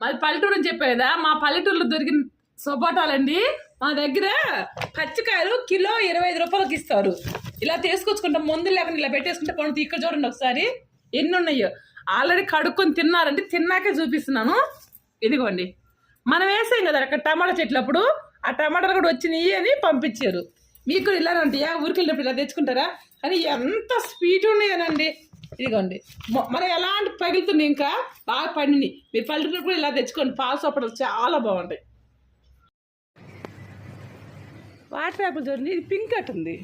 మాది పల్లెటూరు అని చెప్పే కదా మా పల్లెటూరులో దొరికిన సపోటాలండి మా దగ్గర పచ్చికాయలు కిలో ఇరవై ఐదు రూపాయలకి ఇస్తారు. ఇలా తీసుకొచ్చుకుంటాం ముందు లేకుండా ఇలా పెట్టేసుకుంటే పండుతుంది ఇక్కడ చూడండి ఒకసారి ఎన్ని ఉన్నాయో ఆల్రెడీ కడుక్కొని తిన్నారంటే తిన్నాకే చూపిస్తున్నాను. ఇదిగోండి మనం వేసాం కదా అక్కడ టమాటా చెట్లు అప్పుడు ఆ టమాటాలు కూడా వచ్చినాయి అని పంపించారు. మీకు కూడా ఇలానే ఉంటాయా? ఊరికి వెళ్ళినప్పుడు ఇలా తెచ్చుకుంటారా? కానీ ఎంత స్వీట్ ఉన్నాయనండి ఇదిగోండి. మనం ఎలాంటి పగులుతున్నాయి ఇంకా? బాగా పండినాయి. మీరు పల్లెటూరు కూడా ఇలా తెచ్చుకోండి. పాలు సోపడలు చాలా బాగుంటాయి. వాటర్ యాపిల్ చూడండి ఇది పింక్ అట్ ఉంది.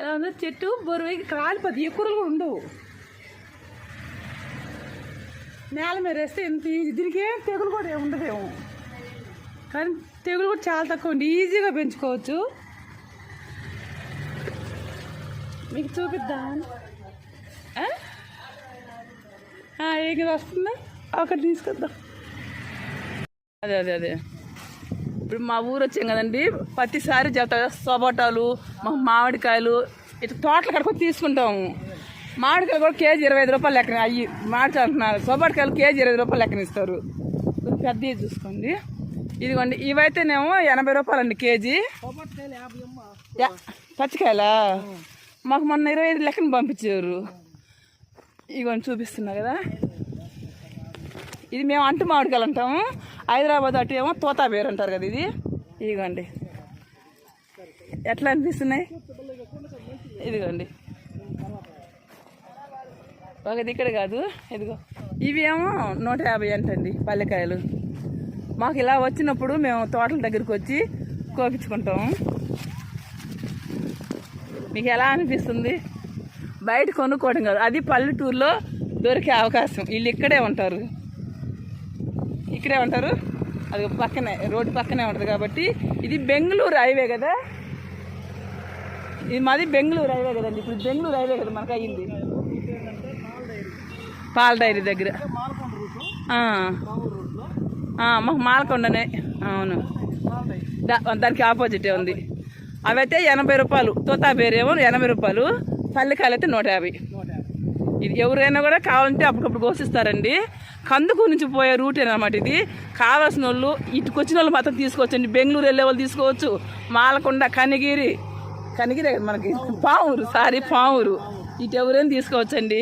ఎలా ఉందో చెట్టు బొరువు కాలిపోద్ది ఎక్కువ కూడా ఉండవు. నేల మీద వేస్తే ఎంత ఈజీ. దీనికి ఏం తెగులు కూడా ఏం ఉండదేమో. కానీ తెగులు కూడా చాలా తక్కువ ఉంది. ఈజీగా పెంచుకోవచ్చు. మీకు చూపిద్దాం ఏం వస్తుందా? ఒకటి తీసుకొద్దాం. అదే అదే అదే. ఇప్పుడు మా ఊరు వచ్చాం కదండి. ప్రతిసారి చెప్తా సపోటాలు మా మామిడికాయలు ఇట్లా తోటల కడుకొని తీసుకుంటాము. మామిడికాయలు కూడా కేజీ ఇరవై ఐదు రూపాయలు లెక్కన. అయ్యి మామిడి అంటున్నారు. సపోటాకాయలు కేజీ ఇరవై రూపాయలు లెక్కన ఇస్తారు. పెద్దవి చూసుకోండి. ఇదిగోండి ఇవైతేనేమో ఎనభై రూపాయలండి కేజీ. పచ్చికాయలా? మాకు మొన్న ఇరవై ఐదు లెక్కను పంపించారు. ఇదిగోండి చూపిస్తున్నా కదా. ఇది మేము అంటు మామిడికాయలు అంటాము. హైదరాబాద్ అటు ఏమో తోతా పేరు అంటారు కదా ఇది. ఇదిగోండి. ఎట్లా అనిపిస్తున్నాయి? ఇదిగోండి. ఒకది ఇక్కడ కాదు. ఇదిగో. ఇవేమో నూట యాభై అంటండి పల్లెకాయలు. మాకు ఇలా వచ్చినప్పుడు మేము తోటల దగ్గరికి వచ్చి కోపించుకుంటాము. మీకు ఎలా అనిపిస్తుంది? బయట కొనుక్కోవడం కాదు. అది పల్లెటూరులో దొరికే అవకాశం. వీళ్ళు ఇక్కడే ఉంటారు. ఇక్కడే ఉంటారు. అది పక్కనే రోడ్డు పక్కనే ఉంటుంది కాబట్టి. ఇది బెంగళూరు హైవే కదా? ఇది మాది బెంగళూరు హైవే కదండి. ఇప్పుడు బెంగళూరు హైవే కదా మనకు అయ్యింది. పాల డైరీ దగ్గర. మాకు మాలకొండనే. అవును. దానికి ఆపోజిటే ఉంది. అవైతే ఎనభై రూపాయలు. తోతా బేరేమో ఎనభై రూపాయలు. పల్లికాయలు అయితే నూట యాభై. ఇది ఎవరైనా కూడా కావాలంటే అప్పటికప్పుడు కోసిస్తారండి కందుకు నుంచి పోయే రూట్ అనమాట ఇది. కావాల్సిన వాళ్ళు ఇటుకొచ్చిన వాళ్ళు మాత్రం తీసుకోవచ్చండి. బెంగళూరు వెళ్ళే వాళ్ళు తీసుకోవచ్చు. మాలకొండ కనిగిరి. కనిగిరి మనకి? పావురు సారీ పావురు ఇటు ఎవరైనా తీసుకోవచ్చండి.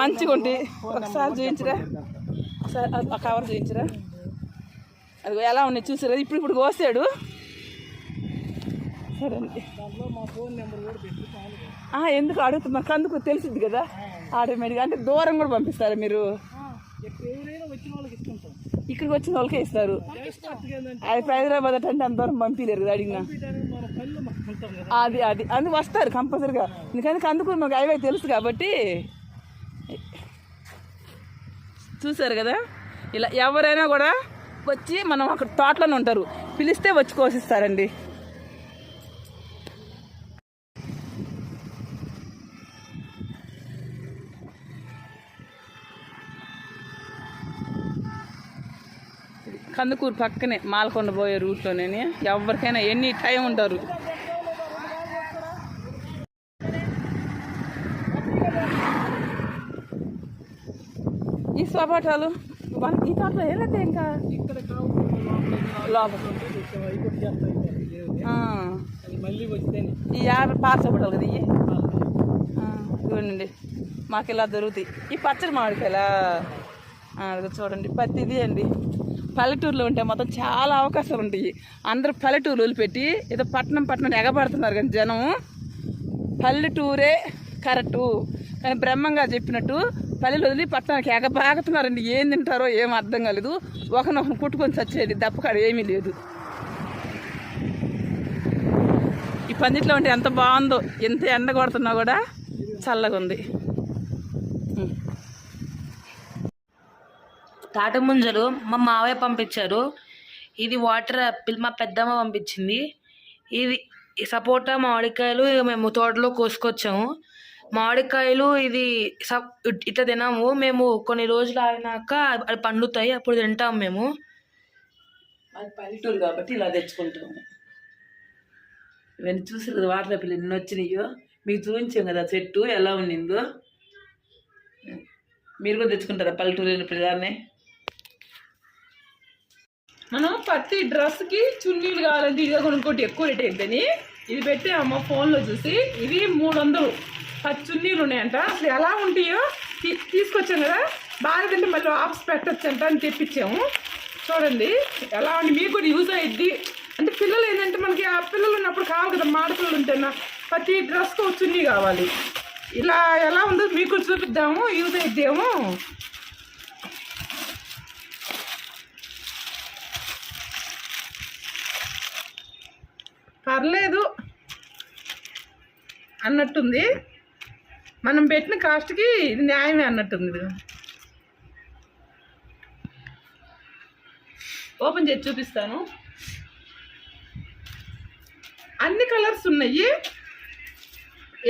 మంచిగా ఉంటే ఒకసారి చూపించరా ఒకసారి కవర్ చూపించరా అది ఎలా ఉన్నాయి చూసారా? ఇప్పుడు ఇప్పుడు కోసాడు. సరే ఎందుకు అడుగుతున్నారు కందుకు తెలిసింది కదా? ఆటోమేటిక్గా అంటే దూరం కూడా పంపిస్తారు మీరు. ఇక్కడికి వచ్చిన వాళ్ళకే ఇస్తారు. అది హైదరాబాద్ అంటే అంత దూరం పంపించలేరు కదా అడిగినా. అది అది. అందుకు వస్తారు కంపల్సరీగా. ఎందుకంటే కందుకు మాకు హైవే తెలుసు కాబట్టి. చూసారు కదా? ఇలా ఎవరైనా కూడా వచ్చి మనం అక్కడ తోటలోనే ఉంటారు. పిలిస్తే వచ్చి కోసిస్తారండి. కందుకూరు పక్కనే మాలకొండ పోయే రూట్లోనే ఎవరికైనా ఎనీ టైం ఉంటారు. ఈ సపోటాలు ఈ తోటలో ఏదంటే ఇంకా? లోపల ఈ యాభై పాత సపోటాలు కదా ఇవి చూడండి మాకు ఇలా దొరుకుతాయి. ఈ పచ్చడి మామిడికాయలా? చూడండి. ప్రతిదీ అండి. పల్లెటూరులో ఉంటే మొత్తం చాలా అవకాశాలు ఉంటాయి. అందరూ పల్లెటూరు పెట్టి ఏదో పట్టణం పట్టణం ఎగబడుతున్నారు కానీ జనం పల్లెటూరే కరెక్టు. కానీ బ్రహ్మంగా చెప్పినట్టు పల్లెలు వదిలి పట్టణానికి ఎగబాగుతున్నారండి. ఏం తింటారో ఏం అర్థం కాలేదు. ఒకనొకరు కుట్టుకొని చచ్చేది దప్పకాడ ఏమీ లేదు. ఈ పందిట్లో ఉంటే ఎంత బాగుందో ఎంత ఎండ కొడుతున్నా కూడా చల్లగా ఉంది తాటి ముంజలు మా మావయ్య పంపించారు. ఇది వాటర్ యాపిల్ మా పెద్దమ్మ పంపించింది. ఇది సపోటా మామిడికాయలు మేము తోటలో కోసుకొచ్చాము. మామిడికాయలు ఇది సప్ ఇట్లా తినాము. మేము కొన్ని రోజులు ఆగినాక అది పండుతాయి. అప్పుడు తింటాము మేము. అది పల్లెటూరు కాబట్టి ఇలా తెచ్చుకుంటాము. ఇవన్నీ చూసారు కదా వాటర్ ఆపిల్ ఎన్ని వచ్చినాయో? మీకు చూపించాం కదా చెట్టు ఎలా ఉండిందో. మీరు కూడా తెచ్చుకుంటారా పల్లెటూరు ప్రజాన్ని? మనం ప్రతి డ్రెస్కి చున్నీలు కావాలంటే ఇదిగా కొనుక్కోటి ఎక్కువ రేట్ అయిద్దని ఇది పెట్టామమ్మ ఫోన్లో చూసి ఇది మూడు వందలు పది చున్నీలు ఉన్నాయంట. అసలు ఎలా ఉంటాయో తీ- తీసుకొచ్చాం కదా. బాగాలేదంటే మళ్ళీ ఆఫ్స్ పెట్టచ్చంట అని తెప్పించాము. చూడండి ఎలా ఉంది. మీకు కూడా యూజ్ అయ్యిద్ది అంటే పిల్లలు ఏంటంటే మనకి ఆ పిల్లలు ఉన్నప్పుడు కావాలి కదా మాడపిల్లలు ఉంటేనా ప్రతి డ్రెస్కి చున్నీ కావాలి. ఇలా ఎలా ఉందో మీకు కూడా చూపిద్దాము యూజ్ అయిద్దేమో. పర్లేదు అన్నట్టుంది. మనం పెట్టిన కాస్ట్కి ఇది న్యాయమే అన్నట్టుంది ఓపెన్ చేసి చూపిస్తాను. అన్ని కలర్స్ ఉన్నాయి.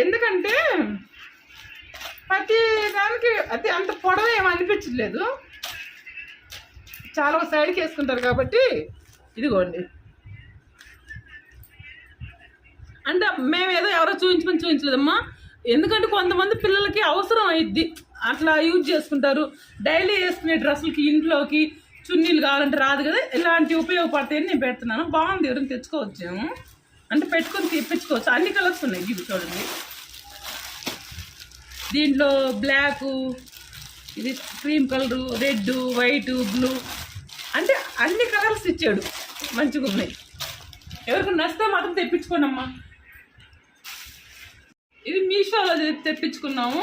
ఎందుకంటే ప్రతి దానికి అది అంత పొడవ ఏమి అనిపించట్లేదు. చాలా సైడ్కి వేసుకుంటారు కాబట్టి ఇదిగోండి. అంటే మేము ఏదో ఎవరో చూపించమని చూపించలేదమ్మా. ఎందుకంటే కొంతమంది పిల్లలకి అవసరం అయిద్ది. అట్లా యూజ్ చేసుకుంటారు. డైలీ వేసుకునే డ్రెస్సులకి ఇంట్లోకి చున్నీలు కావాలంటే రాదు కదా. ఇలాంటివి ఉపయోగపడతాయని నేను పెడుతున్నాను. బాగుంది ఎవరైనా తెచ్చుకోవచ్చేమో అంటే పెట్టుకొని తెప్పించుకోవచ్చు. అన్ని కలర్స్ ఉన్నాయి. ఇవి చూడండి. దీంట్లో బ్లాక్ ఇది cream colour red white blue. అంటే అన్ని కలర్స్ ఇచ్చాడు. మంచిగా ఉన్నాయి ఎవరికి నచ్చితే మాత్రం తెప్పించుకోండి అమ్మా ఇది మీషోలో తెప్పించుకున్నాము.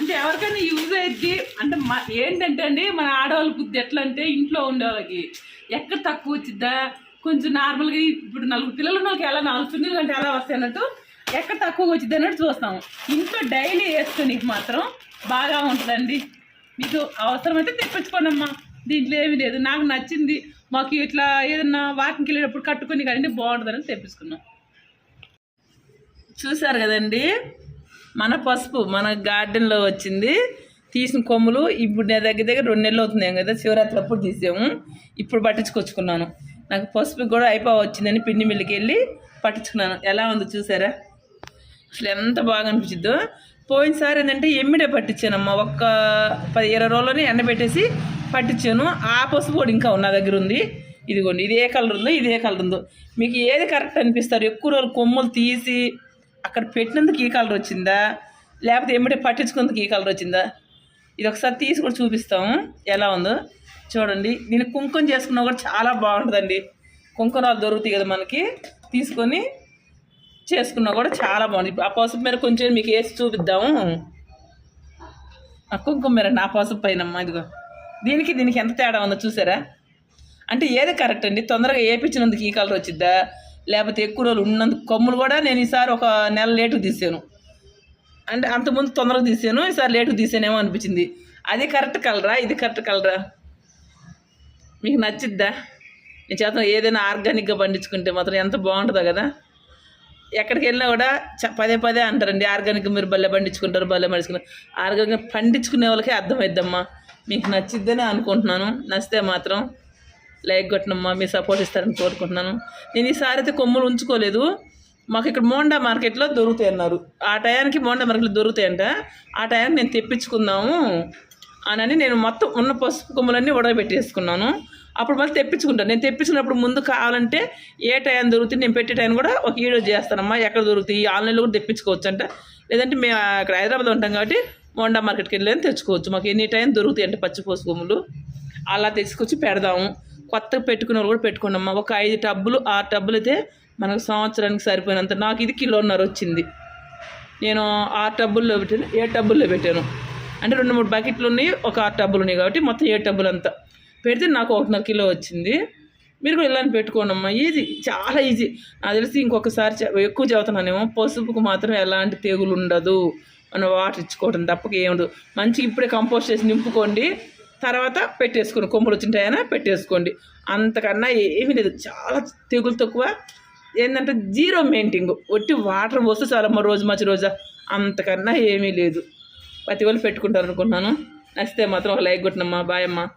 అంటే ఎవరికైనా యూజ్ అయ్యిద్ది అంటే మ ఏంటంటే అండి మన ఆడవాళ్ళ బుద్ధి ఎట్లా అంటే ఇంట్లో ఉండేవాళ్ళకి ఎక్కడ తక్కువ వచ్చిద్దా? కొంచెం నార్మల్గా ఇప్పుడు నలుగురు పిల్లలు వాళ్ళకి ఎలా నాలుగు చున్నీలు అంటే ఎలా వస్తాయి అన్నట్టు ఎక్కడ తక్కువ వచ్చింది అన్నట్టు చూస్తాము. ఇంట్లో డైలీ వేసుకునేకి మాత్రం బాగా ఉంటుందండి. మీకు అవసరమైతే తెప్పించుకోండి అమ్మా దీంట్లో ఏమీ లేదు. నాకు నచ్చింది. మాకు ఇట్లా ఏదన్నా వాకింగ్కి వెళ్ళేటప్పుడు కట్టుకొని కానీ బాగుంటుందని తెప్పించుకున్నాం. చూసారు కదండి? మన పసుపు మన గార్డెన్లో వచ్చింది. తీసిన కొమ్ములు ఇప్పుడు నా దగ్గర దగ్గర రెండు నెలలు అవుతున్నాయి కదా శివరాత్రి అప్పుడు తీసాము. ఇప్పుడు పట్టించుకొచ్చుకున్నాను. నాకు పసుపు కూడా అయిపో వచ్చిందని పిండి మిల్లికి వెళ్ళి పట్టించుకున్నాను. ఎలా ఉందో చూసారా? అసలు ఎంత బాగా అనిపించిద్దో పోయినసారి ఏంటంటే ఎమ్మిడే పట్టించానమ్మ. ఒక్క పది ఇరవై రోజుల్లోనే ఎండబెట్టేసి పట్టించాను. ఆ పసుపు కూడా ఇంకా నా దగ్గర ఉంది. ఇదిగోండి ఇది ఏ కలర్ ఉందో ఇది ఏ కలర్ ఉందో. మీకు ఏది కరెక్ట్ అనిపిస్తారు? ఎక్కువ రోజులు కొమ్ములు తీసి అక్కడ పెట్టినందుకు ఈ కలర్ వచ్చిందా? లేకపోతే ఎమ్మిడే పట్టించుకున్నందుకు ఈ కలర్ వచ్చిందా? ఇది ఒకసారి తీసి కూడా చూపిస్తాము ఎలా ఉందో చూడండి. నేను కుంకుమ చేసుకున్నా కూడా చాలా బాగుంటుందండి. కుంకుమరాలు దొరుకుతాయి కదా మనకి. తీసుకొని చేసుకున్నా కూడా చాలా బాగుంది. ఆ పసుపు మీద కొంచెం మీకు వేసి చూపిద్దాము ఆ కుంకుమ మీద నా పసుపు పైన ఇదిగో. దీనికి దీనికి ఎంత తేడా ఉందో చూసారా? అంటే ఏది కరెక్ట్ అండి? తొందరగా వేపించినందుకు ఈ కలర్ వచ్చిద్దా? లేకపోతే ఎక్కువ రోజులు ఉన్నందుకు కొమ్ములు కూడా నేను ఈసారి ఒక నెల లేటుకు తీసాను. అంటే అంతకుముందు తొందరగా తీసాను ఈసారి లేటుకు తీసానేమో అనిపించింది. అది కరెక్ట్ కలరా ఇది కరెక్ట్ కలరా మీకు నచ్చిద్దా? నేను చేత ఏదైనా ఆర్గానిక్గా పండించుకుంటే మాత్రం ఎంత బాగుంటుందో కదా. ఎక్కడికి వెళ్ళినా కూడా చ- పదే పదే అంటారండి ఆర్గానిక్ మీరు భలే పండించుకుంటారు భలే పండించుకుంటారు. ఆర్గానిక్ పండించుకునే వాళ్ళకే అర్థమైద్దమ్మా మీకు నచ్చిద్దని అనుకుంటున్నాను. నచ్చితే మాత్రం లైక్ కొట్టనమ్మా మీరు సపోర్ట్ ఇస్తారని కోరుకుంటున్నాను. నేను ఈసారి అయితే కొమ్ములు ఉంచుకోలేదు. మాకు ఇక్కడ మోండా మార్కెట్లో దొరుకుతాయి అన్నారు. ఆ టయానికి మోండా మార్కెట్లో దొరుకుతాయంట. ఆ టయానికి నేను తెప్పించుకుందాము అని నేను మొత్తం ఉన్న పసుపు కొమ్ములన్నీ ఉడకబెట్టేసుకున్నాను. అప్పుడు మళ్ళీ తెప్పించుకుంటాను నేను తెప్పించుకున్నప్పుడు ముందు కావాలంటే ఏ టైం దొరుకుతుంది నేను పెట్టే టైం కూడా ఒక వీడియో చేస్తానమ్మా ఎక్కడ దొరుకుతాయి ఆన్లైన్లో కూడా తెప్పించుకోవచ్చు అంట లేదంటే మేము అక్కడ హైదరాబాద్ ఉంటాం కాబట్టి మోండా మార్కెట్కి వెళ్ళి తెచ్చుకోవచ్చు. మాకు ఎనీ టైం దొరుకుతాయి అంటే పచ్చి పసుపు కొమ్ములు. అలా తెచ్చుకొచ్చి పెడదాము. కొత్తగా పెట్టుకున్న వాళ్ళు కూడా పెట్టుకోండి ఒక ఐదు టబ్బులు ఆరు టబ్బులు అయితే మనకు సంవత్సరానికి సరిపోయినంత. నాకు ఇది కిలోన్నర వచ్చింది. నేను ఆరు టబ్బుల్లో పెట్టాను ఏడు టబ్బుల్లో పెట్టాను. అంటే రెండు మూడు బకెట్లు ఉన్నాయి ఒక ఆరు టబ్బులు ఉన్నాయి కాబట్టి మొత్తం ఏడు టబ్బులు అంతా పెడితే నాకు ఒకటిన్నర కిలో వచ్చింది. మీరు కూడా ఇలానే పెట్టుకోండి అమ్మా ఈజీ చాలా ఈజీ. నాకు తెలిసి ఇంకొకసారి ఎక్కువ చదువుతున్నానేమో పసుపుకు మాత్రం ఎలాంటి తెగులు ఉండదు. మనం వాటర్ ఇచ్చుకోవడం తప్పక ఏముండదు మంచిగా ఇప్పుడే కంపోస్ట్ చేసి నింపుకోండి. తర్వాత పెట్టేసుకోండి. కొమ్ములు వచ్చింటాయనా? పెట్టేసుకోండి. అంతకన్నా ఏమీ లేదు. చాలా తెగులు తక్కువ. ఏంటంటే జీరో మెయింటింగ్. ఒట్టి వాటర్ పోస్తే చాలమ్మ రోజు మంచి రోజా. అంతకన్నా ఏమీ లేదు. ప్రతి వాళ్ళు పెట్టుకుంటారు అనుకున్నాను నచ్చితే మాత్రం ఒక లైక్ కొట్టినమ్మా. బాయ్ అమ్మా.